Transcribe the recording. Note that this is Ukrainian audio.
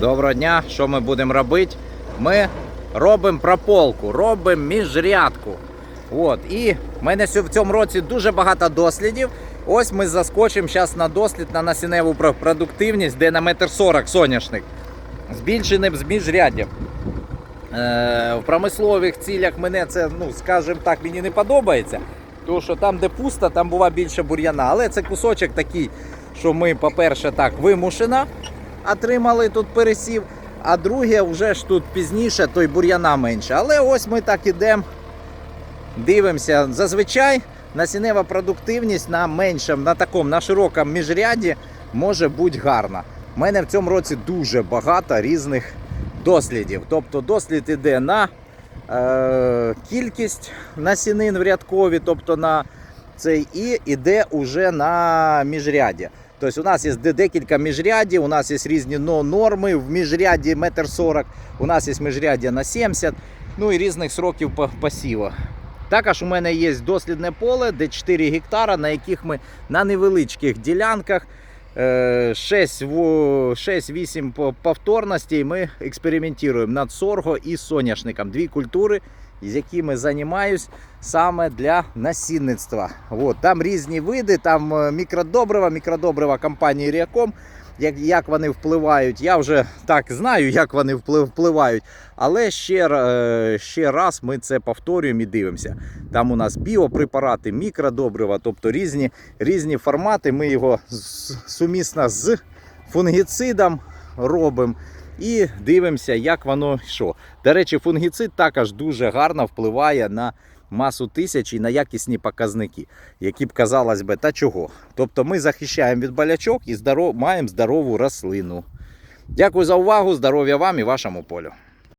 Доброго дня, що ми будемо робити? Ми робимо прополку, робимо міжрядку. От. І в мене в цьому році дуже багато дослідів. Ось ми заскочимо зараз на дослід на насінневу продуктивність, де на метр сорок соняшник. Збільшеним з міжряддям. Е, в промислових цілях мене це, ну, скажімо так, мені не подобається. Тому що там, де пусто, там бува більше бур'яна. Але це кусочок такий, що ми, по-перше, так, вимушено отримали тут пересів. А друге, вже ж тут пізніше, то й бур'яна менше. Але ось ми так ідемо, дивимося. Зазвичай насіннева продуктивність на меншому, на такому, на широкому міжряді може бути гарна. У мене в цьому році дуже багато різних дослідів. Тобто дослід іде на е, кількість насінин в рядкові, тобто на цей і іде уже на міжряді. Тобто у нас є декілька міжрядів, у нас є різні норми в міжряді метр сорок, у нас є міжряддя на 70, ну і різних сроків пасіва. Також у мене є дослідне поле, де 4 гектара, на яких ми на невеличких ділянках 6-8 повторностей ми експериментуємо над сорго і соняшником. Дві культури, з якими займаюсь саме для насінництва. От, там різні види, там е, мікродобрива, мікродобрива компанії Ріаком. Як, як вони впливають, я вже так знаю, як вони впливають. Але ще, ще раз ми це повторюємо і дивимося. Там у нас біопрепарати, мікродобрива, тобто різні, різні формати. Ми його сумісно з фунгіцидом робимо і дивимося, як воно що. До речі, фунгіцид також дуже гарно впливає на масу тисяч і на якісні показники, які б казалось би, та чого. Тобто ми захищаємо від болячок і здоров... маємо здорову рослину. Дякую за увагу, здоров'я вам і вашому полю.